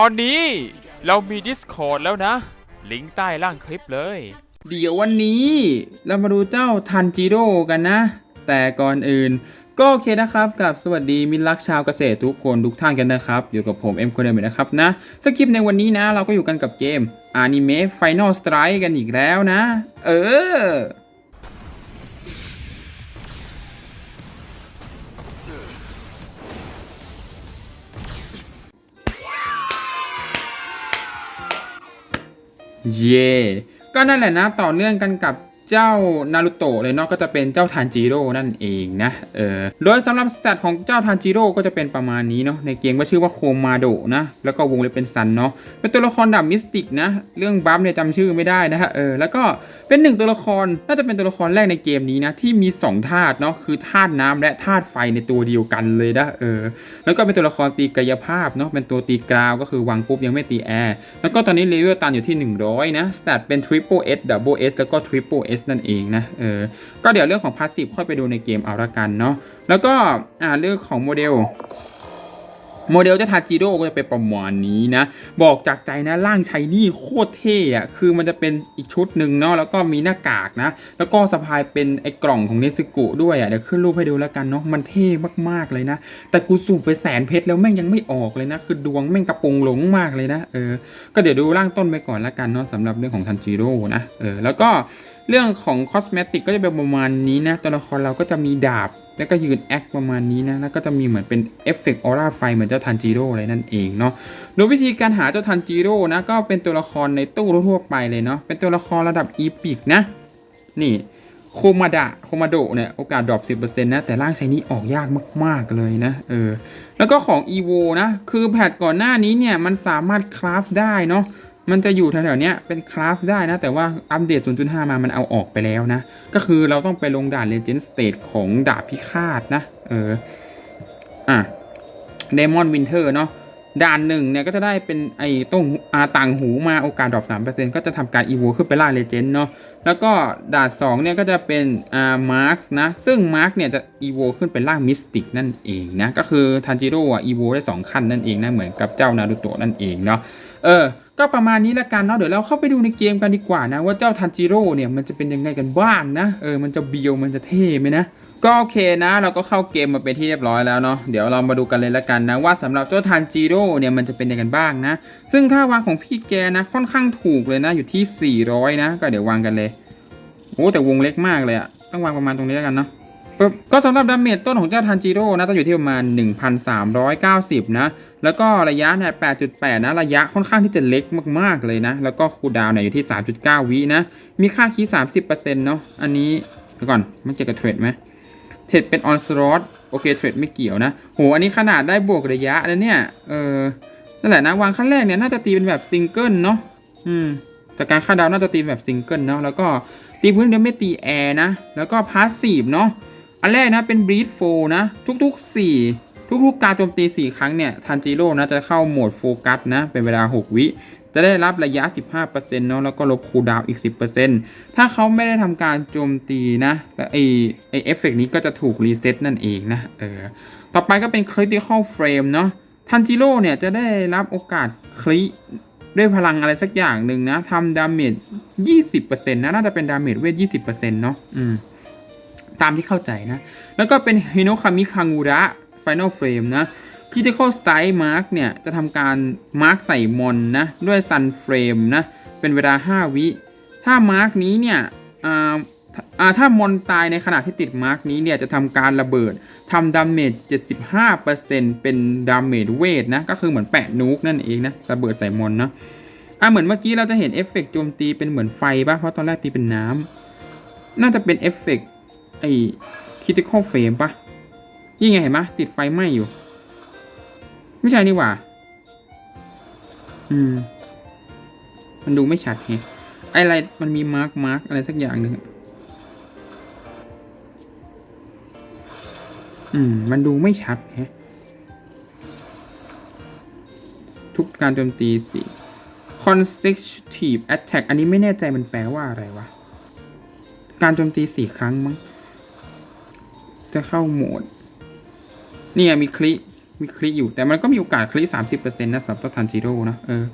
ตอนนี้เรามี Discord แล้วนะ ลิงก์ใต้ล่างคลิปเลย เดี๋ยววันนี้เรามาดูเจ้าทันจิโร่กันนะ แต่ก่อนอื่น ก็โอเคนะครับกับสวัสดีมิตรรักชาวเกษตรทุกคนทุกท่านกันนะครับ อยู่กับผมเอ็มคนเดิมนะครับนะสคริปต์ในวันนี้นะ เราก็อยู่กันกับเกม Anime Final Strike กันอีกแล้วนะ เออ เย่ก็นั่นแหละนะต่อเนื่องกันกับ เจ้านารุโตะเลยเนาะก็จะเป็นเจ้าทานจิโร่นั่นเองนะเออโดยสำหรับสเตตของเจ้าทานจิโร่ก็จะเป็นประมาณนี้เนาะในเกมก็ชื่อว่าโคมาโดะนะแล้วก็วงเล็บเป็นซันเนาะเป็นตัวละครดาบมิสติกนะเรื่องบัฟเนี่ยจำชื่อไม่ได้นะฮะเออแล้วก็เป็นหนึ่งตัวละครน่าจะเป็นตัวละครแรกในเกมนี้นะที่มี2ธาตุเนาะคือธาตุน้ำและธาตุไฟในตัวเดียวกันเลยนะเออแล้วก็เป็นตัวละครตีกายภาพเนาะเป็นตัวตีกราวก็คือวางปุ๊บยังไม่ตีแอร์แล้วก็ตอนนี้เลเวลตันอยู่ที่ 100นะสแตทเป็น Triple S Double S แล้วก็ Triple S นั่นเองนะเออก็เดี๋ยวเรื่องของพาสซีฟค่อยไปดูในเกมเอาละกันเนาะแล้วก็อ่าเรื่องของโมเดลโมเดลเจ้าทาจิโร่ก็จะเป็นประมาณนี้นะ บอกจากใจนะร่างชายนี่โคตรเท่อะคือมันจะเป็นอีกชุดหนึ่งเนาะแล้วก็มีหน้ากากนะ แล้วก็สะพายเป็นไอ้กล่องของเนซึกุด้วยอะเดี๋ยวขึ้นรูปให้ดูแล้วกันเนาะมันเท่มากๆเลยนะ แต่กูสูบไปแสนเพชรแล้วแม่งยังไม่ออกเลยนะ คือดวงแม่งกระปุงหลงมากเลยนะเออก็เดี๋ยวดูร่างต้นไปก่อนละกันเนาะสำหรับเรื่องของทันจิโร่นะเออแล้วก็ เรื่องของคอสเมติกก็จะเป็นประมาณนี้นะ ตัวละครเราก็จะมีดาบ แล้วก็ยืนแอคประมาณนี้นะ แล้วก็จะมีเหมือนเป็นเอฟเฟกต์ออร่าไฟเหมือนเจ้าทันจิโร่อะไรนั่นเองเนาะ โดยวิธีการหาเจ้าทันจิโร่นะ ก็เป็นตัวละครในตู้ทั่วไปเลยเนาะ เป็นตัวละครระดับอีพิกนะ นี่โคมาดะโคมาโดเนี่ยโอกาสดรอป10%นะ แต่ร่างใช้นี้ออกยากมาก ๆ เลยนะ เออ แล้วก็ของ EVO นะ คือแพทก่อนหน้านี้เนี่ย มันสามารถคราฟได้เนาะ มันจะอยู่แถวๆเนี้ยเป็นคลาสได้นะ แต่ว่าอัปเดต 0.5 มามันเอาออกไปแล้วนะ ก็คือเราต้องไปลงด่าน Legend State ของดาบพิฆาตนะ เออ อะ Demon Winter เนาะด่านหนึ่งเนี่ยก็จะได้เป็นไอ้ต้องอาต่างหูมาโอกาสดรอป3%ก็จะทำการ EVO ขึ้นไปล่า Legend เนาะแล้วก็ด่าน2เนี่ยก็จะเป็นอ่า Marks นะ ซึ่ง Mark เนี่ยจะ EVO ขึ้นไปล่าง Mystic นั่นเองนะ ก็คือ Tanjiro อะ EVO ได้2ขั้นนั่นเองนะ เหมือนกับเจ้านารุโตะนั่นเองเนาะเออ ก็ประมาณนี้ละกันเนาะเดี๋ยวเราเข้าไปดูในเกมกันดีกว่านะ ว่าเจ้าทันจิโร่เนี่ยมันจะเป็นยังไงกันบ้างนะเออมันจะเบียวมันจะเท่ไหมนะก็โอเคนะ เราก็เข้าเกมมาเป็นที่เรียบร้อยแล้วเนาะเดี๋ยวเรามาดูกันเลยละกันนะว่าสำหรับเจ้าทันจิโร่เนี่ยมันจะเป็นยังไงกันบ้างนะ ซึ่งค่าวางของพี่แกนะค่อนข้างถูกเลยนะอยู่ที่ 400 นะ ก็เดี๋ยววางกันเลยโอ้แต่วงเล็กมากเลยอะต้องวางประมาณตรงนี้แล้วกันเนาะ ก็สำหรับดาเมจต้นของเจ้าทันจิโร่นะต้องอยู่ที่ประมาณ 1,390 นะ แล้วก็ระยะเนี่ย 8.8 นะ ระยะค่อนข้างที่จะเล็กมากๆเลยนะ แล้วก็คูลดาวน์เนี่ยอยู่ที่ 3.9 วินะ มีค่าคีย์30%เนาะ อันนี้เดี๋ยวก่อน มันเกี่ยวกับเทรดไหม เทรดเป็นออนสลอตโอเค เทรดไม่เกี่ยวนะ โห อันนี้ขนาดได้บวกระยะแล้วเนี่ย เออ นั่นแหละนะ วางขั้นแรกเนี่ยน่าจะตีเป็นแบบซิงเกิลเนาะ อืม จากการคาดเดาน่าจะตีแบบซิงเกิลเนาะ แล้วก็ตีพื้นเดียวไม่ตีแอร์นะ แล้วก็พาสซีฟเนาะ อันแรกนะเป็นบรีดโฟนะ ทุกๆ 4 ทุกๆ การโจมตี 4 ครั้งเนี่ยทันจิโร่นะจะเข้าโหมดโฟกัสนะ เป็นเวลา 6 วิ จะได้รับระยะ 15%เนาะแล้วก็ลบคูลดาวน์อีก 10%ถ้าเขาไม่ได้ทำการโจมตีนะแล้วไอไอเอฟเฟกนี้ก็จะถูกรีเซ็ตนั่นเองนะเออต่อไปก็เป็น Critical Frame เนาะทันจิโร่เนี่ยจะได้รับโอกาสคลิด้วยพลังอะไรสักอย่างหนึ่งนะทำดาเมจ20%นะน่าจะเป็นดาเมจเวท20%เนาะอืม ตามที่เข้าใจนะ แล้วก็เป็นฮิโนคามิคังูระ Final Frame นะ Critical Strike Mark เนี่ย จะทำการมาร์กใส่มอนนะ ด้วย Sun Frame นะ เป็นเวลา 5 วิ ถ้ามาร์กนี้เนี่ยอ่าถ้ามอนตายในขณะที่ติดมาร์กนี้เนี่ย จะทำการระเบิดทำดาเมจ 75%เป็นดาเมจเวทนะ ก็คือเหมือนแปะนูกนั่นเองนะ ระเบิดใส่มอนนะอ่าเหมือนเมื่อกี้เราจะเห็นเอฟเฟกต์โจมตีเป็นเหมือนไฟป่ะเพราะตอนแรกตีเป็นน้ำน่าจะเป็นเอฟเฟกต์ ไอ้คิติคอลเฟรมปะนี่ไงเห็นไหมติดไฟไหม้อยู่ ไม่ใช่นี่หว่า อืม มันดูไม่ชัดไงไออะไรมันมีมาร์กมาร์กอะไรสักอย่างหนึ่งอืม มันดูไม่ชัดแฮะทุกการโจมตีสิ consecutive attack อันนี้ไม่แน่ใจมันแปลว่าอะไรวะ การโจมตีสี่ครั้งมั้ง จะเข้าโหมด เนี่ยมีคลิมีคลิอยู่ แต่มันก็มีโอกาสคลิ30%นต์นะสำหรับทันจิโร่นะเออ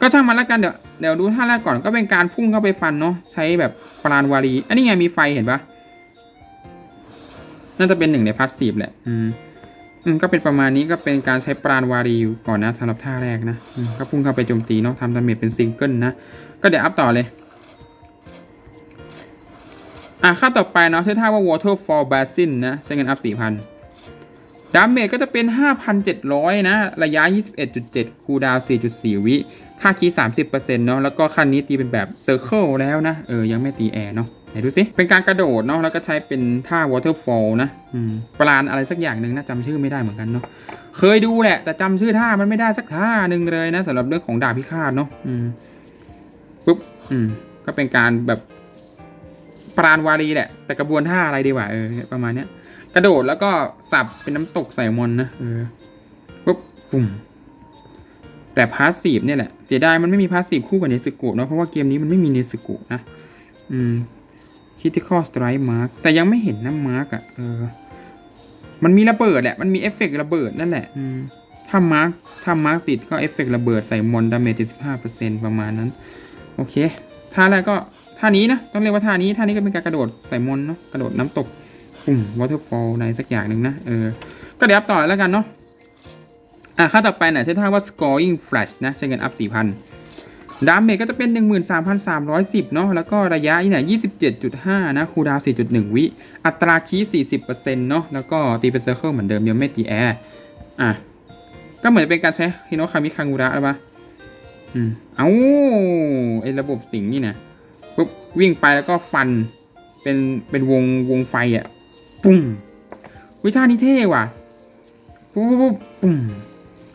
ก็ช่างมันแล้วกันเดี๋ยวเดี๋ยวดูท่าแรกก่อนก็เป็นการพุ่งเข้าไปฟันเนาะใช้แบบปราณวารี อันนี้ไงมีไฟเห็นปะน่าจะเป็นหนึ่งในพาสซีฟแหละ อืมอืมก็เป็นประมาณนี้ก็เป็นการใช้ปราณวารีอยู่ก่อนนะสำหรับท่าแรกนะก็พุ่งเข้าไปโจมตีเนาะทำดาเมจเป็นซิงเกิลนะ ก็เดี๋ยวอัพต่อเลย อะค่าต่อไปเนาะชื่อท่าว่า Waterfall Basin นะใช้เงินอัพ4,000 ดาเมจก็จะเป็น 5,700 นะ ระยะ 21.7 คูดาว 4.4 วิ ค่าคีย์30%เนาะแล้วก็คันนี้ตีเป็นแบบเซอร์เคิลแล้วนะ เออ ยังไม่ตีแอร์เนาะไหนดูสิเป็นการกระโดดเนาะแล้วก็ใช้เป็นท่า Waterfall นะอืมปราณอะไรสักอย่างหนึ่งนะจำชื่อไม่ได้เหมือนกันเนาะเคยดูแหละ แต่จำชื่อท่ามันไม่ได้สักท่าหนึ่งเลยนะสำหรับเรื่องของดาบพิฆาตเนาะอืมปุ๊บอืมก็เป็นการแบบ ปราณวารีแหละ แต่กระบวนท่าอะไรดีกว่าเออประมาณเนี้ย กระโดดแล้วก็สับเป็นน้ำตกใส่มอนนะเออปุ๊บปุ่มแต่พาสซีฟเนี่ยแหละ เสียดายมันไม่มีพาสซีฟคู่กับเนสกุเนาะเพราะว่าเกมนี้มันไม่มีเนสกุนะ อืม critical strike mark แต่ยังไม่เห็นน้ำมาร์กอะเออ มันมีระเบิดแหละ มันมีเอฟเฟกต์ระเบิดนั่นแหละ อืมถ้ามาร์กถ้ามาร์กติดก็เอฟเฟกต์ระเบิดใส่มอนดาเมจ75%ประมาณนั้น โอเคท่าแรกก็ ท่านี้นะ ต้องเรียกว่าท่านี้ท่านี้ก็เป็นการกระโดดใส่มนเนาะกระโดดน้ำตกปุ่ม waterfall ในสักอย่างหนึ่งนะเออก็เดี๋ยวอัพต่อแล้วกันเนาะอะค่าต่อไปเนี่ยใช้ท่าว่า scoring flash นะใช้เงินอัพ4,000ดาเมจก็จะเป็น 13,310 เนาะแล้วก็ระยะนี่เนี่ย27.5 นะคูดาวน์4.1 วิ อัตราคีย์40%เนาะแล้วก็ตีเป็นเซอร์เคิลเหมือนเดิมยังไม่ตีแอร์อะก็เหมือนเป็นการใช้ฮิโนคามิคังุระหรือปะอืม เอาไอระบบสิงนี่นะ ปุ๊บวิ่งไปแล้วก็ฟันเป็นเป็นวงวงไฟอะปุ้งวิท่านี้เท่ว่ะปุ๊บปุ๊บปุ๊บปุ้ง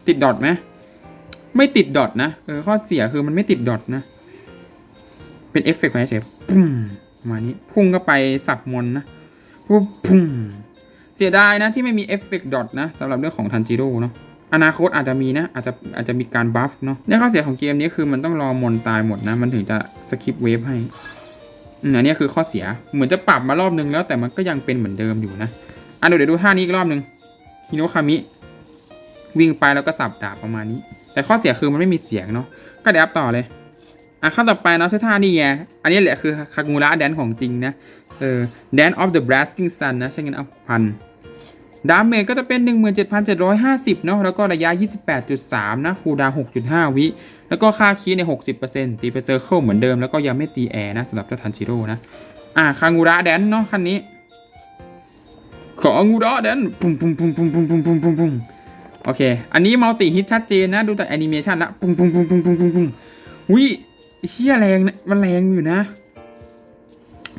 ติดดอทไหมไม่ติดดอทนะเออข้อเสียคือมันไม่ติดดอทนะ เป็นเอฟเฟกต์ไปเฉยปุ้งประมาณนี้พุ่งเข้าไปสับมนนะปุ๊บปุ้งเสียดายนะที่ไม่มีเอฟเฟกต์ดอทนะสำหรับเรื่องของทันจิโร่เนาะ อนาคตอาจจะมีนะ อาจจะอาจจะมีการบัฟเนาะในข้อเสียของเกมนี้คือมันต้องรอมอนตายหมดนะ มันถึงจะสคิปเวฟให้อันนี้คือข้อเสียเหมือนจะปรับมารอบนึงแล้วแต่มันก็ยังเป็นเหมือนเดิมอยู่นะอะเดี๋ยวเดี๋ยวดูท่านี้อีกรอบนึงฮิโนคามิวิ่งไปแล้วก็สับดาบประมาณนี้ แต่ข้อเสียคือมันไม่มีเสียงเนาะก็เดี๋ยวอัพต่อเลยอะขั้นต่อไปเนาะใช้ท่านี่ไงอันนี้แหละคือคางูระแดนของจริงนะเออ Dance of the Blasting Sun นะใช้เงินอัพพัน ดาเมจก็จะเป็น 17,750 เนาะแล้วก็ระยะ 28.3 นะ คูดาว 6.5 วิ แล้วก็ค่าคีใน 60%ตีไปเซอร์เคิลเหมือนเดิม แล้วก็ยังไม่ตีแอร์นะสำหรับเจ้าทันชิโร่นะ อะคางูระแดนเนาะคันนี้ ของูระแดนปุ่มปุ่มปุ่มปุ่มปุ่มปุ่มปุ่มปุ่มปุ่มโอเค อันนี้มัลติฮิตชัดเจนนะ ดูจากแอนิเมชันละปุ่มปุ่มปุ่มปุ่มปุ่มปุ่มปุ่มวิเชี่ยแรงนะมันแรงอยู่นะ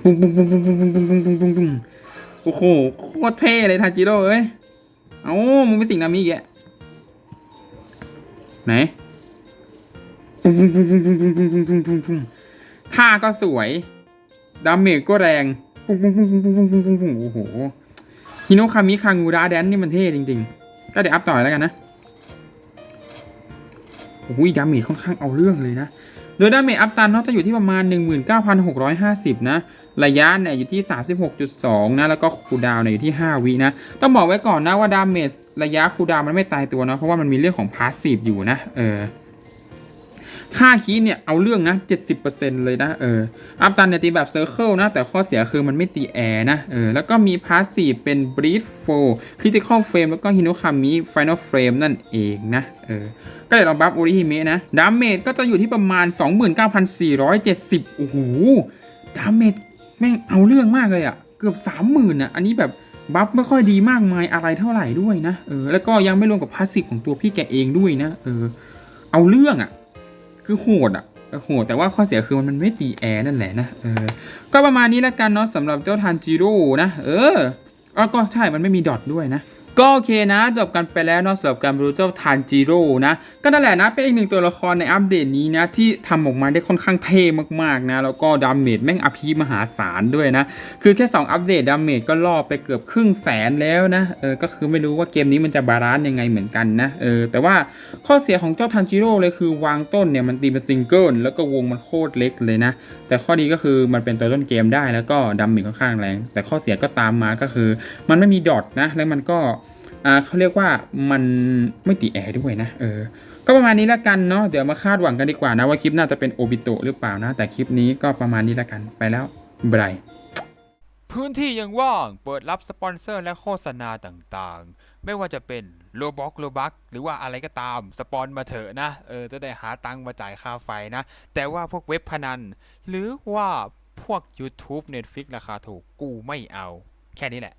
ปุ่มปุ่มปุ่มปุ่มปุ่มปุ่มปุ่มปุ่มปุ่มปุ่มปุ่ม โอ้โหโคตรเท่เลยทาจิโร่เอ้ย เอ้ามึงเป็นสิ่งนามิแกะไหนปุ่มปุ่มปุ่มปุ่มปุ่มปุ่มปุ่มปุ่มปุ่มปุ่มท่าก็สวย ดาเมจก็แรงปุ่มปุ่มปุ่มปุ่มปุ่มปุ่มปุ่มปุ่มโอ้โหฮิโนคามิคางูระแดนนี่มันเท่จริงๆ ก็เดี๋ยวอัพต่อแล้วกันนะโอ้ยดาเมจค่อนข้างเอาเรื่องเลยนะ โดยดาเมจอัพตันเนาจะอยู่ที่ประมาณ 19,650 นะ ระยะเนี่ยอยู่ที่ 36.2 นะ แล้วก็คูดาวเนี่ยอยู่ที่ 5 วินะ ต้องบอกไว้ก่อนนะว่าดาเมจระยะคูดาวมันไม่ตายตัวเนาะเพราะว่ามันมีเรื่องของพาสซีฟอยู่นะ เออค่าคีย์เนี่ยเอาเรื่องนะ 70%เลยนะเอออัพตันเนี่ยตีแบบเซอร์เคิลนะ แต่ข้อเสียคือมันไม่ตีแอร์นะเออแล้วก็มีพาสซีฟเป็นบรีดโฟคริติคอลเฟรมแล้วก็ฮิโนคามิไฟนอลเฟรมนั่นเองนะเออก็เดี๋ยวลองบัฟโอริฮิเมะนะดาเมจก็จะอยู่ที่ประมาณ 29,470 โอ้โหดาเมจ แม่งเอาเรื่องมากเลยอะเกือบ30,000อะอันนี้แบบบัฟไม่ค่อยดีมากมายอะไรเท่าไหร่ด้วยนะ เออ แล้วก็ยังไม่รวมกับพาสซีฟของตัวพี่แกเองด้วยนะ เออ เอาเรื่องอะคือโหดอะเออโหดแต่ว่าข้อเสียคือมันไม่ตีแอร์นั่นแหละนะ เออ ก็ประมาณนี้แล้วกันเนาะสำหรับเจ้าทานจิโร่นะ เอออ๋อก็ใช่ มันไม่มีดอทด้วยนะ ก็โอเคนะจบกันไปแล้วเนาะสำหรับการรู้เจ้าทานจิโร่นะก็นั่นแหละนะเป็นอีกหนึ่งตัวละครในอัปเดตนี้นะที่ทำออกมาได้ค่อนข้างเท่มากๆนะแล้วก็ดาเมจแม่งอภิมหาศาลด้วยนะคือแค่ 2 อัปเดตดาเมจก็ล่อไปเกือบครึ่งแสนแล้วนะเออก็คือไม่รู้ว่าเกมนี้มันจะบาลานซ์ยังไงเหมือนกันนะเออแต่ว่าข้อเสียของเจ้าทันจิโร่เลยคือวางต้นเนี่ยมันตีเป็นซิงเกิลแล้วก็วงมันโคตรเล็กเลยนะแต่ข้อดีก็คือมันเป็นตัวต้นเกมได้แล้วก็ดาเมจค่อนข้างแรง แต่ข้อเสียก็ตามมาก็คือ มันไม่มีดอทนะแล้วมันก็ อ่าเขาเรียกว่ามันไม่ติแอร์ด้วยนะเออก็ประมาณนี้แล้วกันเนาะเดี๋ยวมาคาดหวังกันดีกว่านะว่าคลิปหน่าจะเป็นโอบิโตหรือเปล่านะ แต่คลิปนี้ก็ประมาณนี้แล้วกันไปแล้วบายพื้นที่ยังว่าง เปิดรับสปอนเซอร์และโฆษณาต่างๆ ไม่ว่าจะเป็นโลบ็อกโลบักหรือว่าอะไรก็ตาม สปอนมาเถอะนะ เออ จะได้หาตังค์มาจ่ายค่าไฟนะ แต่ว่าพวกเว็บพนัน หรือว่าพวก YouTube Netflix ราคาถูกกูไม่เอา แค่นี้แหละ